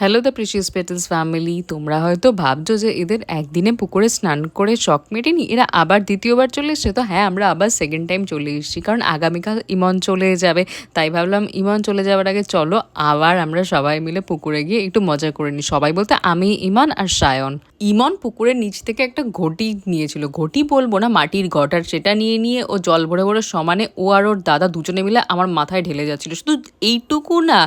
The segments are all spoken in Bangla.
Hello the precious petals family তোমরা হয়তো ভাবছ যে এদের একদিনে পুকুরে স্নান করে শখ মেটেনি, এরা আবার দ্বিতীয়বার চলে এসছে। তো হ্যাঁ আমরা আবার সেকেন্ড টাইম চলে এসেছি, কারণ আগামীকাল ইমন চলে যাবে। তাই ভাবলাম ইমন চলে যাওয়ার আগে চলো আবার আমরা সবাই মিলে পুকুরে গিয়ে একটু মজা করে নিই। সবাই বলতে আমি ইমন আর সায়ন। ইমন পুকুরের নিচ থেকে একটা ঘটি নিয়েছিল। ঘটি বলব না, মাটির ঘট আর সেটা নিয়ে নিয়ে ও জল ভরে ভরে সমানে ও আর ওর দাদা দুজনে মিলে আমার মাথায় ঢেলে যাচ্ছিল। শুধু এইটুকু না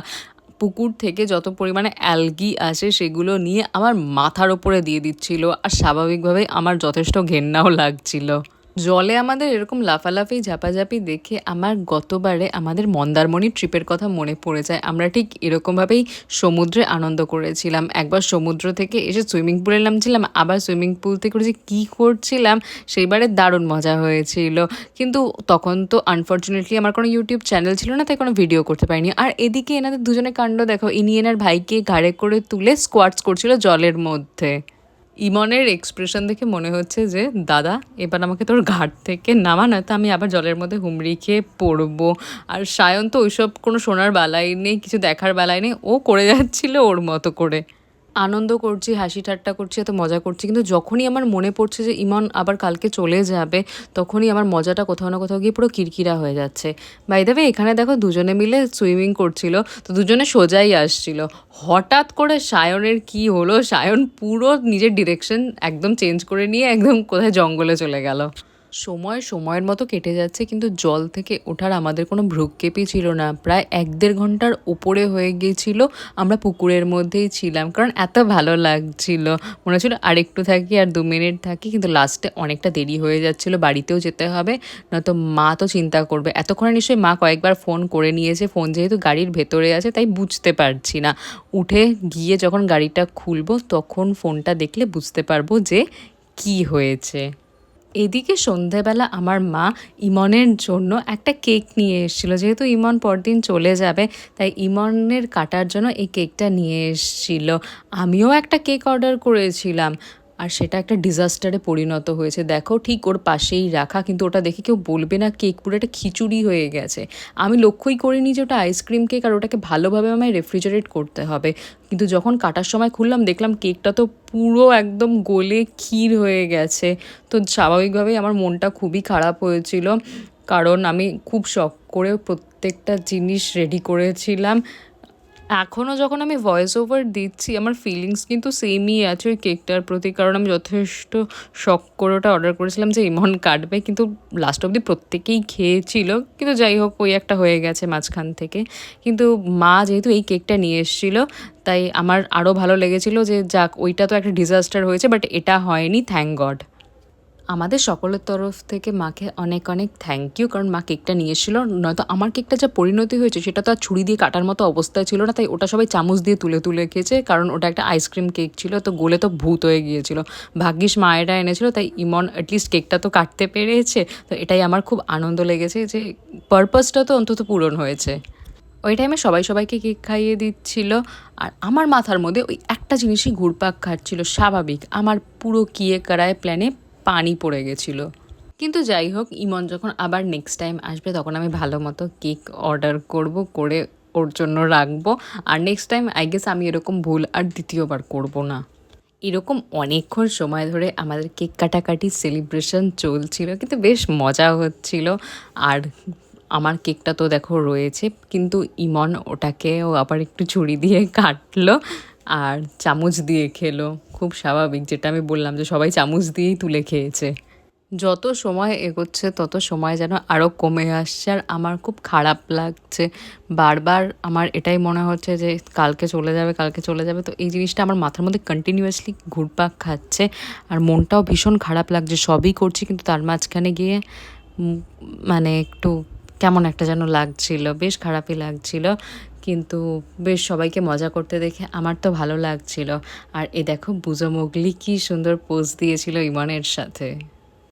পুকুর থেকে যত পরিমাণে অ্যালগি আসে সেগুলো নিয়ে আমার মাথার ওপরে দিয়ে দিচ্ছিল আর স্বাভাবিকভাবেই আমার যথেষ্ট ঘেন্নাও লাগছিল। জলে আমাদের এরকম লাফালাফি, ঝাপাঝাপি দেখে আমার গতবারে আমাদের মন্দারমণি ট্রিপের কথা মনে পড়ে যায়। আমরা ঠিক এরকমভাবেই সমুদ্রে আনন্দ করেছিলাম। একবার সমুদ্র থেকে এসে সুইমিং পুলে নামছিলাম, আবার সুইমিং পুল থেকে যে কী করছিলাম সেইবারে দারুণ মজা হয়েছিল। কিন্তু তখন তো আনফর্চুনেটলি আমার কোনো ইউটিউব চ্যানেল ছিল না, তাই কোনো ভিডিও করতে পারিনি। আর এদিকে এনাদের দুজনে কাণ্ড দেখো, ইনি এনার ভাইকে ঘাড়ে করে তুলে স্কোয়াটস করছিল জলের মধ্যে। ইমনের এক্সপ্রেশন দেখে মনে হচ্ছে যে, দাদা, এবার আমাকে তোর ঘাট থেকে নামা, নয়তো আমি আবার জলের মধ্যে হুমড়ি খেয়ে পড়ব। আর সায়ন তো ওইসব কোনো শোনার বেলায় নেই, কিছু দেখার বেলায় নেই, ও করে যাচ্ছিল ওর মতো করে। আনন্দ করছি, হাসি ঠাট্টা করছি, এত মজা করছি। কিন্তু যখনই আমার মনে পড়ছে যে ইমন আবার কালকে চলে যাবে, তখনই আমার মজাটা কোথাও না কোথাও গিয়ে পুরো কিরকিরা হয়ে যাচ্ছে। বাই দেবে এখানে দেখো দুজনে মিলে সুইমিং করছিল, তো দুজনে সোজাই আসছিল। হঠাৎ করে সায়নের কি হলো? সায়ন পুরো নিজের ডিরেকশন একদম চেঞ্জ করে নিয়ে একদম কোথায় জঙ্গলে চলে গেল। সময় সময়ের মতো কেটে যাচ্ছে, কিন্তু জল থেকে ওঠার আমাদের কোনো ভ্রুক্ষেপই ছিল না। প্রায় এক দেড় ঘণ্টার উপরে হয়ে গিয়েছিল, আমরা পুকুরের মধ্যেই ছিলাম, কারণ এত ভালো লাগছিল। মনে হচ্ছিল আর একটু থাকি আর দু মিনিট থাকি, কিন্তু লাস্টে অনেকটা দেরি হয়ে যাচ্ছিল, বাড়িতেও যেতে হবে, নয়তো মা তো চিন্তা করবে। এতক্ষণে নিশ্চয়ই মা কয়েকবার ফোন করে নিয়েছে, ফোন যেহেতু গাড়ির ভেতরে আছে, তাই বুঝতে পারছি না। উঠে গিয়ে যখন গাড়িটা খুলবো, তখন ফোনটা দেখলে বুঝতে পারব যে কি হয়েছে। এদিকে সন্ধেবেলা আমার মা ইমনের জন্য একটা কেক নিয়ে এসেছিল। যেহেতু ইমন পরদিন চলে যাবে, তাই ইমনের কাটার জন্য এই কেকটা নিয়ে এসেছিল। আমিও একটা কেক অর্ডার করেছিলাম। আর সেটা একটা ডিজাস্টারে পরিণত হয়েছে। দেখো, ঠিক ওর পাশেই রাখা, কিন্তু ওটা দেখে কেউ বলবে না, কেক পুরো একটা খিচুড়ি হয়ে গেছে। আমি লক্ষ্যই করিনি যে ওটা আইসক্রিম কেক আর ওটাকে ভালোভাবে আমায় রেফ্রিজারেট করতে হবে। কিন্তু যখন কাটার সময় খুললাম, দেখলাম কেকটা তো পুরো একদম গোলে ক্ষীর হয়ে গেছে। তো স্বাভাবিকভাবেই আমার মনটা খুবই খারাপ হয়েছিল। কারণ আমি খুব শখ করে প্রত্যেকটা জিনিস রেডি করেছিলাম। এখনও যখন আমি ভয়েস ওভার দিচ্ছি, আমার ফিলিংস কিন্তু সেমই আছে ওই কেকটার প্রতি। কারণ আমি যথেষ্ট শখ করে ওটা অর্ডার করেছিলাম যে ইমন কাটবে, কিন্তু লাস্ট অবধি প্রত্যেকেই খেয়েছিল। কিন্তু যাই হোক, ওই একটা হয়ে গেছে মাঝখান থেকে। কিন্তু মা যেহেতু এই কেকটা নিয়ে এসেছিল, তাই আমার আরও ভালো লেগেছিল যে যাক, ওইটা তো একটা ডিজাস্টার হয়েছে বাট এটা হয়নি থ্যাংক গড আমাদের সকলের তরফ থেকে মাকে অনেক অনেক থ্যাংক ইউ কারণ মা কেকটা নিয়ে এসেছিল। নয়তো আমার কেকটা যা পরিণতি হয়েছে, সেটা তো আর ছুরি দিয়ে কাটার মতো অবস্থায় ছিল না, তাই ওটা সবাই চামচ দিয়ে তুলে তুলে খেয়েছে। কারণ ওটা একটা আইসক্রিম কেক ছিল, তো গোলে তো ভূত হয়ে গিয়েছিল। ভাগ্যিস মায়েরা এনেছিল, তাই ইমন অ্যাটলিস্ট কেকটা তো কাটতে পেরেছে। তো এটাই আমার খুব আনন্দ লেগেছে যে পারপাসটা তো অন্তত পূরণ হয়েছে। ওই টাইমে সবাই সবাইকে কেক খাইয়ে দিচ্ছিল, আর আমার মাথার মধ্যে ওই একটা জিনিসই ঘুরপাক খাচ্ছিল, স্বাভাবিক। আমার পুরো কিয়ে কারায় প্ল্যানে পানি পড়ে গেছিল। কিন্তু যাই হোক, ইমন যখন আবার নেক্সট টাইম আসবে, তখন আমি ভালো মতো কেক অর্ডার করব, করে ওর জন্য রাখব। আর নেক্সট টাইম আই গেস আমি এরকম ভুল আর দ্বিতীয়বার করব না। এরকম অনেকক্ষণ সময় ধরে আমাদের কেক কাটাকাটি সেলিব্রেশন চলছিল, কিন্তু বেশ মজা হচ্ছিল। আর আমার কেকটা তো দেখো রয়েছে, কিন্তু ইমন ওটাকেও আবার একটু ছুরি দিয়ে কাটলো। আর চামচ দিয়ে খেলো। খুব স্বাভাবিক, যেটা আমি বললাম যে সবাই চামচ দিয়েই তুলে খেয়েছে। যত সময় এগোচ্ছে, তত সময় যেন আরও কমে আসছে। আর আমার খুব খারাপ লাগছে। বারবার আমার এটাই মনে হচ্ছে যে কালকে চলে যাবে, কালকে চলে যাবে। তো এই জিনিসটা আমার মাথার মধ্যে কন্টিনিউয়াসলি ঘুরপাক খাচ্ছে। আর মনটাও ভীষণ খারাপ লাগছে। সবই করছি, কিন্তু তার মাঝখানে গিয়ে মানে একটু কেমন একটা যেন লাগছিল। বেশ খারাপই লাগছিল। কিন্তু বেশ সবাইকে মজা করতে দেখে আমার তো ভালো লাগছিল। আর এ দেখো বুজো মোগলি কী সুন্দর পোজ দিয়েছিল ইমানের সাথে।